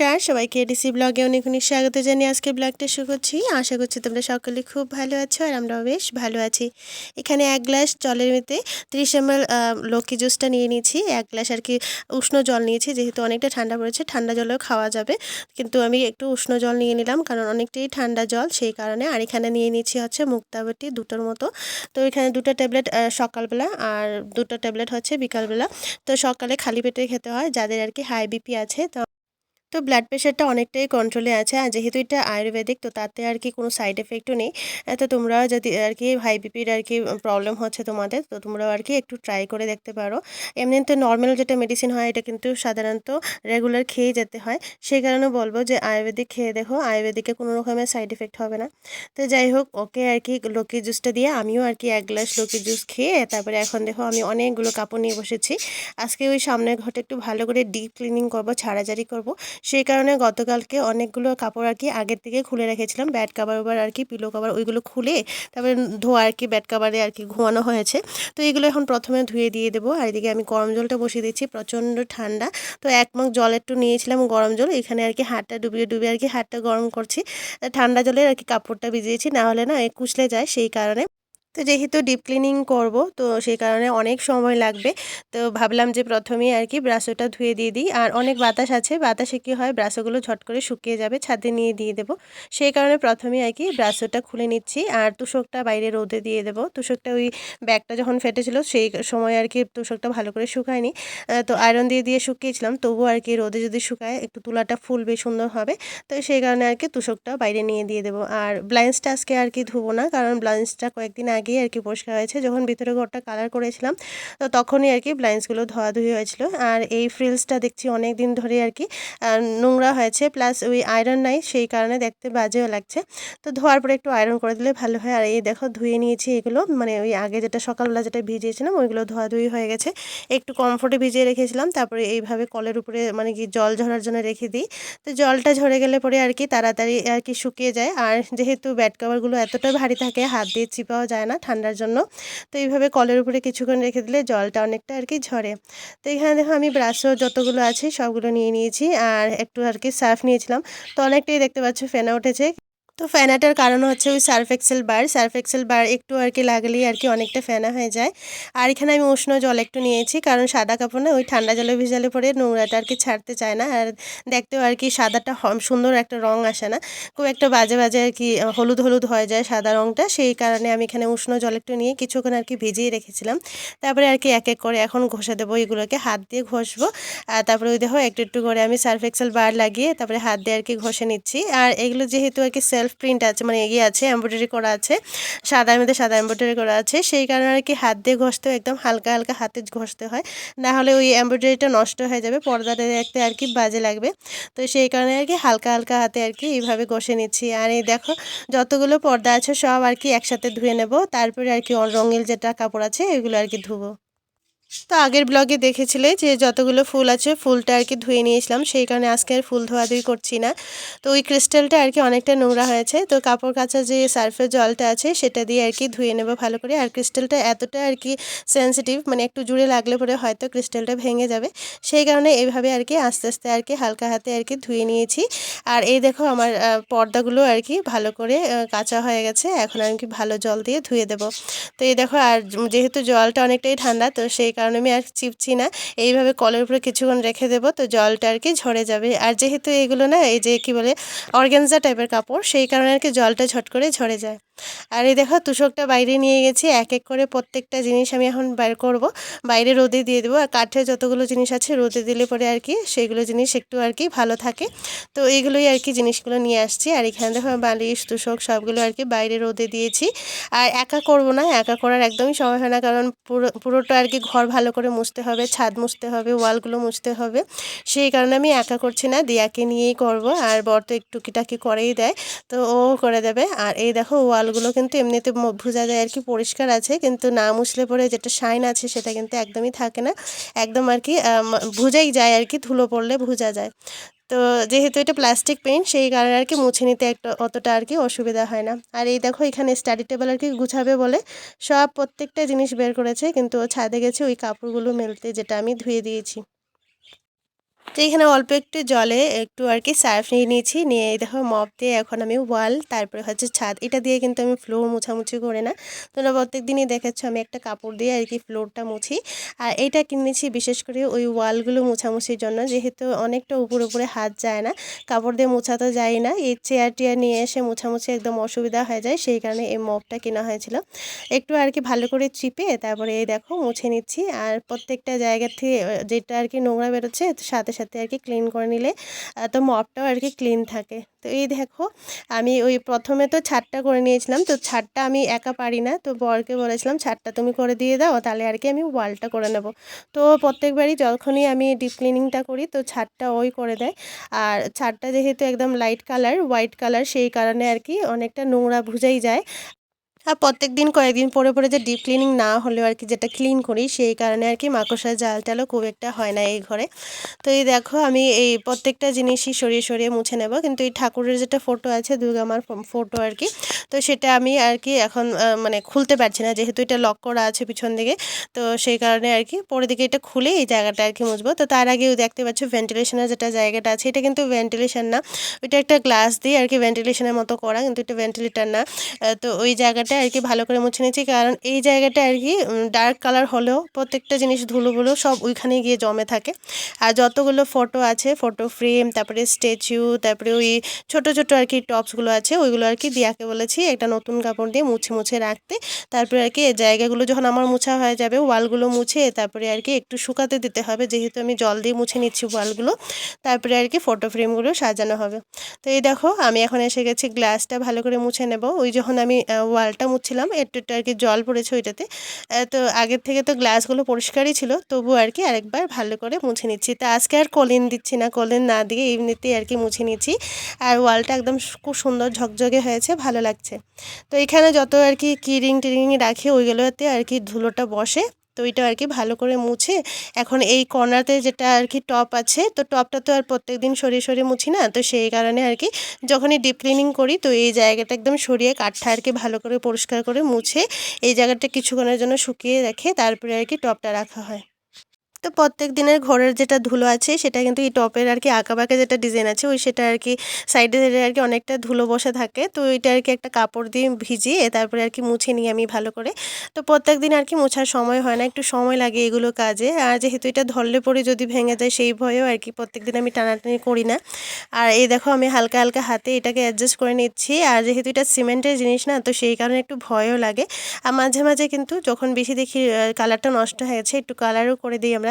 নমস্কার, সবাইকে এডিসি ব্লগে অনেক অনেক স্বাগত জানিয়ে আজকে ব্লগটা শুরু করছি। আশা করছি তোমরা সকলে খুব ভালো আছো আর আমরাও বেশ ভালো আছি। এখানে এক গ্লাস জলের মধ্যে ত্রিশ এম এল লক্ষ্মী জুসটা নিয়ে নিয়েছি। এক গ্লাস আর কি উষ্ণ জল নিয়েছি, যেহেতু অনেকটা ঠান্ডা পড়েছে, ঠান্ডা জলেও খাওয়া যাবে। কিন্তু আমি একটু উষ্ণ জল নিয়ে নিলাম, কারণ অনেকটাই ঠান্ডা জল, সেই কারণে আর এখানে নিয়ে নিচ্ছি হচ্ছে মুক্তাবটি দুটোর মতো। তো এখানে দুটো ট্যাবলেট সকালবেলা আর দুটো ট্যাবলেট হচ্ছে বিকালবেলা। তো সকালে খালি পেটে খেতে হয়, যাদের আর কি হাই বিপি আছে, তো তো ব্লাড প্রেশারটা অনেকটাই কন্ট্রোলে আছে। আর যেহেতু এটা আয়ুর্বেদিক, তো তাতে আর কি কোনো সাইড এফেক্টও নেই। তো তোমরা যদি আর কি হাই বিপির আর কি প্রবলেম হচ্ছে তোমাদের, তো তোমরাও আর কি একটু ট্রাই করে দেখতে পারো। এমনি তো নর্মাল যেটা মেডিসিন হয়, এটা কিন্তু সাধারণত রেগুলার খেয়ে যেতে হয়। সেই কারণে বলব যে আয়ুর্বেদিক খেয়ে দেখো, আয়ুর্বেদিকে কোনো রকমের সাইড এফেক্ট হবে না। তো যাই হোক, ওকে আর কি লক্ষ্মী জুসটা দিয়ে আমিও আর কি এক গ্লাস লক্ষ্মী জুস খেয়ে, তারপরে এখন দেখো আমি অনেকগুলো কাপড় নিয়ে বসেছি। আজকে ওই সামনের ঘরটা একটু ভালো করে ডিপ ক্লিনিং করব ছাড়াঝাড়ি করব। সেই কারণে গতকালকে অনেকগুলো কাপড় আর কি আগের থেকে খুলে রেখেছিলাম। ব্যাড কাভার ওভার আর কি পিলো কাভার ওইগুলো খুলে তারপরে ধোয়া আর কি ব্যাড কাভারে আর কি ঘুমানো হয়েছে। তো এগুলো এখন প্রথমে ধুয়ে দিয়ে দেবো। আর এদিকে আমি গরম জলটা বসিয়ে দিচ্ছি, প্রচণ্ড ঠান্ডা। তো এক মগ জল একটু নিয়েছিলাম গরম জল, এখানে আর কি হাতটা ডুবিয়ে ডুবিয়ে আর কি হাতটা গরম করছি। ঠান্ডা জলে আর কি কাপড়টা ভিজিয়েছি, না হলে না কুচলে যায় সেই কারণে। তো যেহেতু ডিপ ক্লিনিং করব, তো সেই কারণে অনেক সময় লাগবে। তো ভাবলাম যে প্রথমেই আর কি ব্রাশোটা ধুয়ে দিয়ে দিই। আর অনেক বাতাস আছে, বাতাসে কী হয় ব্রাশোগুলো ঝট করে শুকিয়ে যাবে, ছাদে নিয়ে দিয়ে দেবো। সেই কারণে প্রথমেই আর কি ব্রাশোটা খুলে নিচ্ছি। আর তুষকটা বাইরে রোদে দিয়ে দেবো। তুষকটা ওই ব্যাগটা যখন ফেটেছিল, সেই সময় আর কি তুষকটা ভালো করে শুকায়নি। তো আয়রন দিয়ে দিয়ে শুকিয়েছিলাম। তবুও আর কি রোদে যদি শুকায়, একটু তুলাটা ফুলবে সুন্দর হবে। তো সেই কারণে আর কি তুষকটা বাইরে নিয়ে দিয়ে দেবো। আর ব্লাইন্সটা আজকে আর কি ধুবো না, কারণ ব্লাইন্সটা কয়েকদিন আগেই আর কি পরিষ্কার হয়েছে। যখন ভিতরে ঘরটা কালার করেছিলাম, তো তখনই আর কি ব্লাইন্সগুলো ধোয়াধুয়ি হয়েছিল। আর এই ফ্রিলসটা দেখছি অনেক দিন ধরে আর কি নোংরা হয়েছে। প্লাস ওই আয়রন নাই, সেই কারণে দেখতে বাজেও লাগছে। তো ধোয়ার পরে একটু আয়রন করে দিলে ভালো হয়। আর এই দেখো ধুয়ে নিয়েছি এগুলো। মানে ওই আগে যেটা সকালবেলা যেটা ভিজিয়েছিলাম, ওইগুলো ধোয়াধুয়ি হয়ে গেছে। একটু কমফোর্টে ভিজিয়ে রেখেছিলাম। তারপরে এইভাবে কলের উপরে মানে কি জল ঝরার জন্য রেখে দিই। তো জলটা ঝরে গেলে পরে আর কি তাড়াতাড়ি আর কি শুকিয়ে যায়। আর যেহেতু ব্যাড কভারগুলো এতটা ভারী থাকে, হাত দিয়ে চিপাও যায় না। ঠান্ডার জন্য। তো এইভাবে কলের উপরে কিছুক্ষণ রেখে দিলে জলটা অনেকটা আর কি ঝরে। তো এখানে দেখো আমি ব্রাশও যতগুলো আছে সবগুলো নিয়ে নিয়েছি আর একটু আর কি সার্ফ নিয়েছিলাম। তো অনেকটাই দেখতে পাচ্ছ ফেনা উঠেছে। তো ফ্যানাটার কারণ হচ্ছে ওই Surf Excel bar Surf Excel bar একটু আর কি লাগলেই আর কি অনেকটা ফেনা হয়ে যায়। আর এখানে আমি উষ্ণ জল একটু নিয়েছি, কারণ সাদা কাপড় না, ওই ঠান্ডা জলে ভিজালে পরে নোংরাটা আর কি ছাড়তে চায় না। আর দেখতেও আর কি সাদাটা সুন্দর একটা রং আসে না। খুব একটা বাজে বাজে আর কি হলুদ হলুদ হয়ে যায় সাদা রংটা। সেই কারণে আমি এখানে উষ্ণ জল একটু নিয়ে কিছুক্ষণ আর কি ভিজিয়ে রেখেছিলাম। তারপরে আর কি এক এক করে এখন ঘষে দেবো, এগুলোকে হাত দিয়ে ঘষবো। আর তারপরে ওই দেখো একটু একটু করে আমি সার্ফ এক্সেল বার লাগিয়ে তারপরে হাত দিয়ে আর কি ঘষে নিচ্ছি। আর এগুলো যেহেতু আর কি সেলফ সেলফ প্রিন্ট আছে মানে এগিয়ে আছে এমব্রয়ডারি করা আছে সাদার মধ্যে সাদা এমব্রয়ডারি করা আছে, সেই কারণে আর কি হাত দিয়ে ঘষতে একদম হালকা হালকা হাতে ঘষতে হয়, না হলে ওই এমব্রয়ডারিটা নষ্ট হয়ে যাবে পর্দাটা দেখতে আর কি বাজে লাগবে, তো সেই কারণে আর কি হালকা হালকা হাতে আর কি এইভাবে ঘষে নিচ্ছি, আর এই দেখো যতগুলো পর্দা আছে সব আর কি একসাথে ধুয়ে নেব, তারপরে আর কি রঙিল যেটা কাপড় আছে, এগুলো আর কি ধুবো। তো আগের ব্লগে দেখেছিলে যে যতগুলো ফুল আছে, ফুলটা আর কি ধুয়ে নিয়েছিলাম। সেই কারণে আজকে আর ফুল ধোয়াধুয়ি করছি না। তো ওই ক্রিস্টালটা আর কি অনেকটা নোংরা হয়েছে। তো কাপড় কাচা যে সার্ফের জলটা আছে, সেটা দিয়ে আর কি ধুয়ে নেব ভালো করে। আর ক্রিস্টালটা এতটা আর কি সেন্সিটিভ মানে একটু জুড়ে লাগলে পরে হয়তো ক্রিস্টালটা ভেঙে যাবে। সেই কারণে এইভাবে আর কি আস্তে আস্তে আর কি হালকা হাতে আর কি ধুয়ে নিয়েছি। আর এই দেখো আমার পর্দাগুলো আর কি ভালো করে কাঁচা হয়ে গেছে। এখন আর কি ভালো জল দিয়ে ধুয়ে দেবো। তো এই দেখো আর যেহেতু জলটা অনেকটাই ঠান্ডা, তো সেই কারণে আমি আর চিপছি না। এইভাবে কলের উপরে কিছুক্ষণ রেখে দেবো, তো জলটা আর কি ঝরে যাবে। আর যেহেতু এগুলো না, এই যে কি বলে অর্গ্যানজা টাইপের কাপড়, সেই কারণে আর কি জলটা ঝট করে ঝরে যায়। আর এই দেখো তুষকটা বাইরে নিয়ে গেছি এক এক করে প্রত্যেকটা জিনিস আমি এখন বের করব। বাইরে রোদে দিয়ে দেবো, আর কাঠের যতগুলো জিনিস আছে রোদে দিলে পরে আর কি সেইগুলো জিনিস একটু আর কি ভালো থাকে। তো এইগুলোই আর কি জিনিসগুলো নিয়ে আসছি, আর এখানে দেখো বালিশ, তুষক সবগুলো আর কি বাইরে রোদে দিয়েছি। আর একা করব না, একা করার একদমই সময় হয় না, কারণ পুরো, পুরোটা আর কি ঘর ভালো করে মুছতে হবে, ছাদ মুছতে হবে, ওয়ালগুলো মুছতে হবে। সেই কারণে আমি একা করছি না, দিয়াকে নিয়েই করব, আর বর তো একটু কিটাকি করেই দেয়, তো ও করে দেবে। আর এই দেখো ওয়াল চালগুলো কিন্তু এমনিতে ভুজা যায় আর কি পরিষ্কার আছে, কিন্তু না মুছলে পরে যেটা শাইন আছে সেটা কিন্তু একদমই থাকে না। একদম আর কি ভুজাই যায় আর কি ধুলো পড়লে ভুজা যায়। তো যেহেতু এটা প্লাস্টিক পেন্ট সেই কারণে আর কি মুছে নিতে একটা অতটা আর কি অসুবিধা হয় না। আর এই দেখো, এখানে স্টাডি টেবিল আর কি গুছাবে বলে সব প্রত্যেকটা জিনিস বের করেছে, কিন্তু ছাদে গেছে, ওই কাপড়গুলো মেলতে যেটা আমি ধুয়ে দিয়েছি। তো এখানে অল্প একটু জলে একটু আর কি সার্ফ নিয়ে নিয়েছি। নিয়ে দেখো মপ দিয়ে এখন আমি ওয়াল, তারপরে হচ্ছে ছাদ। এটা দিয়ে কিন্তু আমি ফ্লোর মুছামুছি করে না। তোমরা প্রত্যেক দিনই দেখেছ আমি একটা কাপড় দিয়ে আর কি ফ্লোরটা মুছি। আর এটা কিনেছি বিশেষ করে ওই ওয়ালগুলো মুছামুছির জন্য। যেহেতু অনেকটা উপর উপরে হাত যায় না, কাপড় দিয়ে মোছা তো যায় না। এই চেয়ার টেয়ার নিয়ে এসে মুছামুছি একদম অসুবিধা হয়ে যায়, সেই কারণে এই মপটা কেনা হয়েছিল। একটু আর কি ভালো করে চিপে তারপরে এই দেখো মুছে নিচ্ছি। আর প্রত্যেকটা জায়গা থেকে, যেটা আর কি নোংরা বেরোচ্ছে সাথে সাথে আর কি ক্লিন করে নিলে তো মপটাও আর কি ক্লিন থাকে। তো এই দেখো, আমি ওই প্রথমে তো ছাদটা করে নিয়েছিলাম, তো ছাদটা আমি একা পারি না, তো বরকে বলেছিলাম, ছাদটা তুমি করে দিয়ে দাও, তাহলে আর কি আমি ওয়ালটা করে নেব। তো প্রত্যেকবারই যখনই আমি ডিপ ক্লিনিংটা করি, তো ছাদটা ওই করে দেয়। আর ছাদটা যেহেতু একদম লাইট কালার হোয়াইট কালার সেই কারণে আর কি অনেকটা নোংরা ভুজাই যায়। আর প্রত্যেক দিন কয়েকদিন পরে পরে যে ডিপ ক্লিনিং না হলেও আর কি যেটা ক্লিন করি, সেই কারণে আর কি মাকড়সার জাল টালও খুব একটা হয় না এই ঘরে। তো এই দেখো আমি এই প্রত্যেকটা জিনিসই সরিয়ে সরিয়ে মুছে নেব। কিন্তু এই ঠাকুরের যেটা ফটো আছে, দুর্গা মার ফটো আর কি, তো সেটা আমি আর কি এখন মানে খুলতে পারছি না। যেহেতু এটা লক করা আছে পিছন দিকে, তো সেই কারণে আর কি পরের দিকে এটা খুলে এই জায়গাটা আর কি মুছবো। তো তার আগেও দেখতে পাচ্ছ ভেন্টিলেশনের যেটা জায়গাটা আছে, এটা কিন্তু ভেন্টিলেশন না। ওইটা একটা গ্লাস দিয়ে আর কি ভেন্টিলেশনের মতো করা, কিন্তু এটা ভেন্টিলেটার না। তো ওই জায়গাটা আর কি ভালো করে মুছে নিয়েছি। কারণ এই জায়গাটা আর কি ডার্ক কালার হলেও প্রত্যেকটা জিনিস ধুলোগুলো সব ওইখানে গিয়ে জমে থাকে। আর যতগুলো ফটো আছে ফটো ফ্রেম তারপরে স্ট্যাচু তারপরে ওই ছোট ছোট আর কি টপসগুলো আছে, ওইগুলো আর কি দিয়াকে বলেছি একটা নতুন কাপড় দিয়ে মুছে মুছে রাখতে। তারপরে আর কি জায়গাগুলো যখন আমার মুছা হয়ে যাবে ওয়ালগুলো মুছে তারপরে আর কি একটু শুকাতে দিতে হবে, যেহেতু আমি জল দিয়ে মুছে নিচ্ছি ওয়ালগুলো তারপরে আর কি ফটো ফ্রেমগুলো সাজানো হবে। তো এই দেখো, আমি এখন এসে গেছি গ্লাসটা ভালো করে মুছে নেব। ওই যখন আমি ওয়ালটা মুছছিলাম একটু একটু আর কি জল পড়েছে ওইটাতে। তো আগের থেকে তো গ্লাসগুলো পরিষ্কারই ছিল তবু আর কি আরেকবার ভালো করে মুছে নিচ্ছি। তা আজকে আর কলিন দিচ্ছি না, কলিন না দিয়ে এমনিতেই আর কি মুছে নিচ্ছি। আর ওয়ালটা একদম খুব সুন্দর ঝকঝকে হয়েছে, ভালো লাগছে। তো এখানে যত আর কি কিরিং টিরিং রাখি, ওইগুলোতে আর কি ধুলোটা বসে। তো ওইটা আর কি ভালো করে মুছে। এখন এই কর্নারতে যেটা আর কি টপ আছে, তো টপটা তো আর প্রত্যেক দিন সরিয়ে সরিয়ে মুছি না, তো সেই কারণে আর কি যখনই ডিপ ক্লিনিং করি, তো এই জায়গাটা একদম সরিয়ে কাঠটা আর কি ভালো করে পরিষ্কার করে মুছে, এই জায়গাটা কিছুক্ষণের জন্য শুকিয়ে রেখে তারপরে আর কি টপটা রাখা হয়। তো প্রত্যেক দিনের ঘরের যেটা ধুলো আছে, সেটা কিন্তু এই টপের আর কি আঁকাবাঁকা যেটা ডিজাইন আছে, ওই সেটা আর কি সাইডে সাইডে আর কি অনেকটা ধুলো বসে থাকে। তো ওইটা আর কি একটা কাপড় দিয়ে ভিজিয়ে তারপরে আর কি মুছে নিই আমি ভালো করে। তো প্রত্যেক দিন আর কি মোছার সময় হয় না, একটু সময় লাগে এগুলো কাজে। আর যেহেতু এটা ধরলে পরে যদি ভেঙে যায়, সেই ভয়েও আর কি প্রত্যেক দিন আমি টানাটানি করি না। আর এই দেখো আমি হালকা হালকা হাতে এটাকে অ্যাডজাস্ট করে নিচ্ছি। আর যেহেতু এটা সিমেন্টের জিনিস না, তো সেই কারণে একটু ভয়ও লাগে। আর মাঝে মাঝে কিন্তু যখন বেশি দেখি কালারটা নষ্ট হয়ে গেছে, একটু কালারও করে দিই আমরা।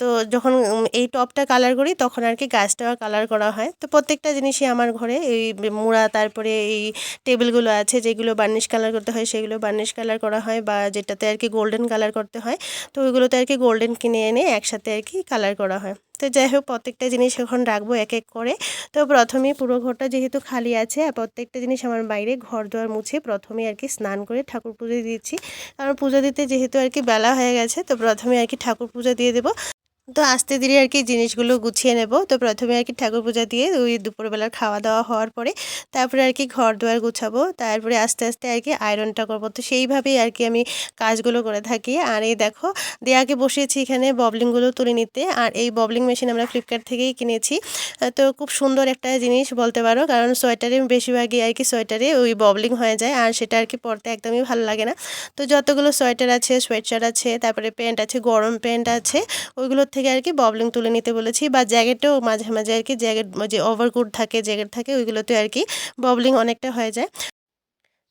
তো যখন এই টপটা কালার করি, তখন আর কি গাছটাও কালার করা হয়। তো প্রত্যেকটা জিনিসই আমার ঘরে, এই মুড়া, তারপরে এই টেবিলগুলো আছে, যেগুলো বার্নিশ কালার করতে হয়, সেগুলো বার্নিশ কালার করা হয় বা যেটাতে আর কি গোল্ডেন কালার করতে হয়, তো ওইগুলোতে আর কি গোল্ডেন কিনে এনে একসাথে আর কি কালার করা হয়। তো যাই হোক প্রত্যেকটা জিনিস এখন রাখব এক এক করে। তো প্রথমে পুরো ঘরটা যেহেতু খালি আছে, আর প্রত্যেকটা জিনিস আমার বাইরে ঘর দোয়ার মুছে প্রথমে আর কি স্নান করে ঠাকুর পুজো দিচ্ছি কারণ পুজো দিতে যেহেতু আর কি বেলা হয়ে গেছে, তো প্রথমে আর কি ঠাকুর পুজো দিয়ে দেবো। তো আস্তে ধীরে আর কি জিনিসগুলো গুছিয়ে নেব। তো প্রথমে আর কি ঠাকুর পূজা দিয়ে ওই দুপুরবেলার খাওয়া দাওয়া হওয়ার পরে তারপরে আর কি ঘর দুয়ার গুছাবো। তারপরে আস্তে আস্তে আর কি আয়রনটা করব। তো সেইভাবেই আর কি আমি কাজগুলো করে থাকি। আর এই দেখো, দেয়াকে বসিয়েছি এখানে ববলিংগুলো তুলে নিতে। আর এই ববলিং মেশিন আমরা ফ্লিপকার্ট থেকেই কিনেছি। তো খুব সুন্দর একটা জিনিস বলতে পারো, কারণ সোয়েটারে বেশিরভাগই আর কি সোয়েটারে ওই ববলিং হয়ে যায়। আর সেটা আর কি পরতে একদমই ভালো লাগে না। তো যতগুলো সোয়েটার আছে সোয়েটার আছে, তারপরে প্যান্ট আছে, গরম প্যান্ট আছে, ওইগুলোর থেকে আর কি ববলিং তুলে নিতে বলেছি বা জ্যাকেটেও মাঝে মাঝে আর কি জ্যাকেট যে ওভারকোট থাকে, জ্যাকেট থাকে, ওইগুলোতে আর কি ববলিং অনেকটা হয়ে যায়।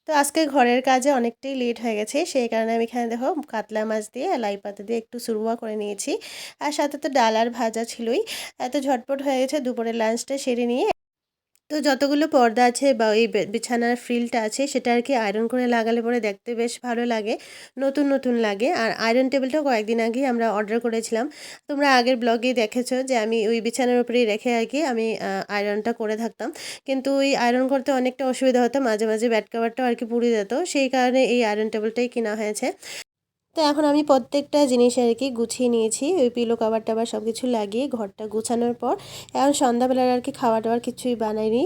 তো আজকে ঘরের কাজে অনেকটাই লেট হয়ে গেছে, সেই কারণে আমি এখানে দেখো কাতলা মাছ দিয়ে, লাই পাতা দিয়ে একটু সুরুয়া করে নিয়েছি। আর সাথে তো ডাল আর ভাজা ছিলই। এত ঝটপট হয়ে গেছে, দুপুরের লাঞ্চটা সেরে নিয়ে তো যতগুলো পর্দা আছে বা ওই বিছানার ফ্রিলটা আছে, সেটা আর কি আয়রন করে লাগালে পরে দেখতে বেশ ভালো লাগে, নতুন নতুন লাগে। আর আয়রন টেবিলটা কয়েকদিন আগেই আমরা অর্ডার করেছিলাম। তোমরা আগের ব্লগেই দেখেছ যে আমি ওই বিছানার উপরেই রেখে আর কি আমি আয়রনটা করে থাকতাম। কিন্তু ওই আয়রন করতে অনেকটা অসুবিধা হতো, মাঝে মাঝে ব্যাট কাভারটাও আর কি পুড়ে যেত। সেই কারণে এই আয়রন টেবিলটাই কেনা হয়েছে। তো এখন আমি প্রত্যেকটা জিনিস আর কি গুছিয়ে নিয়েছি। ওই পিলো কাবার টাবার সব কিছু লাগিয়ে ঘরটা গুছানোর পর। এখন সন্ধ্যাবেলার আর কি খাওয়া দাওয়ার কিছুই বানাইনি।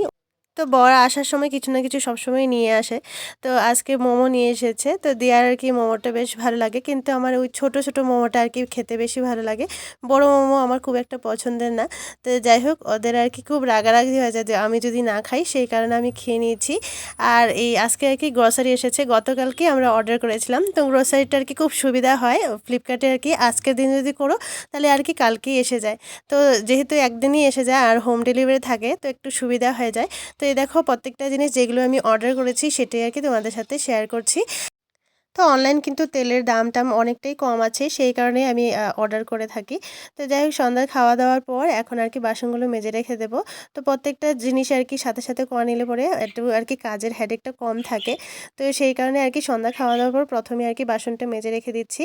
তো বর আসার সময় কিছু না কিছু সবসময় নিয়ে আসে। তো আজকে মোমো নিয়ে এসেছে। তো দেওয়ার আর কি মোমোটা বেশ ভালো লাগে। কিন্তু আমার ওই ছোট ছোট মোমোটা আর কি খেতে বেশি ভালো লাগে। বড় মোমো আমার খুব একটা পছন্দের না। তো যাই হোক, ওদের আর কি খুব রাগারাগি হয়ে যায় যে আমি যদি না খাই, সেই কারণে আমি খেয়ে নিয়েছি। আর এই আজকে আর কি গ্রসারি এসেছে। গতকালকে আমরা অর্ডার করেছিলাম। তো গ্রসারিটা আর কি খুব সুবিধা হয়। ফ্লিপকার্টে আর কি আজকের দিন যদি করো, তাহলে আর কি কালকেই এসে যায়। তো যেহেতু একদিনই এসে যায় আর হোম ডেলিভারি থাকে, তো একটু সুবিধা হয়ে যায়। তো এই দেখো প্রত্যেকটা জিনিস যেগুলো আমি অর্ডার করেছি সেটাই আর কি তোমাদের সাথে শেয়ার করছি। তো অনলাইন কিন্তু তেলের দাম টাম অনেকটাই কম আছে, সেই কারণে আমি অর্ডার করে থাকি। তো যাই হোক, সন্ধ্যার খাওয়া দাওয়ার পর এখন আর কি বাসনগুলো মেজে রেখে দেবো। তো প্রত্যেকটা জিনিস আর কি সাথে সাথে করে নিলে পরে একটু আর কি কাজের হেডেকটা কম থাকে। তো সেই কারণে আর কি সন্ধ্যা খাওয়া দাওয়ার পর প্রথমে আর কি বাসনটা মেজে রেখে দিচ্ছি।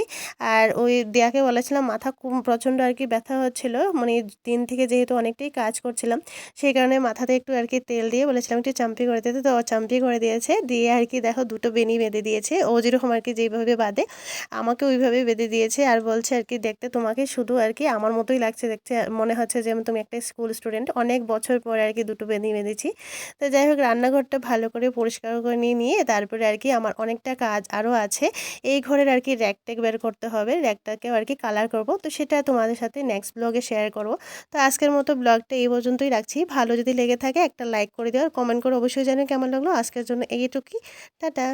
আর ওই দেয়াকে বলেছিলাম, মাথা প্রচণ্ড আর কি ব্যথা হচ্ছিল। মানে দিন থেকে যেহেতু অনেকটাই কাজ করছিলাম, সেই কারণে মাথাতে একটু আর কি তেল দিয়ে বলেছিলাম একটু চাম্পি করে দিতে। তো চাম্পি করে দিয়েছে। দিয়ে আর কি দেখো দুটো বেনি বেঁধে দিয়েছে। ও যেরকম আর কি যেইভাবে বাঁধে আমাকে ওইভাবে বেঁধে দিয়েছে আর বলছে আর কি দেখতে তোমাকে শুধু আর কি আমার মতোই লাগছে, দেখতে মনে হচ্ছে যে তুমি একটা স্কুল স্টুডেন্ট। অনেক বছর পরে আর কি দুটো বেঁধে বেঁধেছি। তো যাই হোক, রান্নাঘরটা ভালো করে পরিষ্কার করে নিয়ে নিয়ে তারপরে আর কি আমার অনেকটা কাজ আরও আছে। এই ঘরের আর কি র্যাক র্যাকটেক বের করতে হবে র্যাকটাকেও আর কি কালার করব। তো সেটা তোমাদের সাথে নেক্সট ব্লগে শেয়ার করব। তো আজকের মতো ব্লগটা এই পর্যন্তই রাখছি। ভালো যদি লেগে থাকে একটা লাইক করে দিও, আর কমেন্ট করে অবশ্যই জানো কেমন লাগল। আজকের জন্য এইটুকুই। টাটা।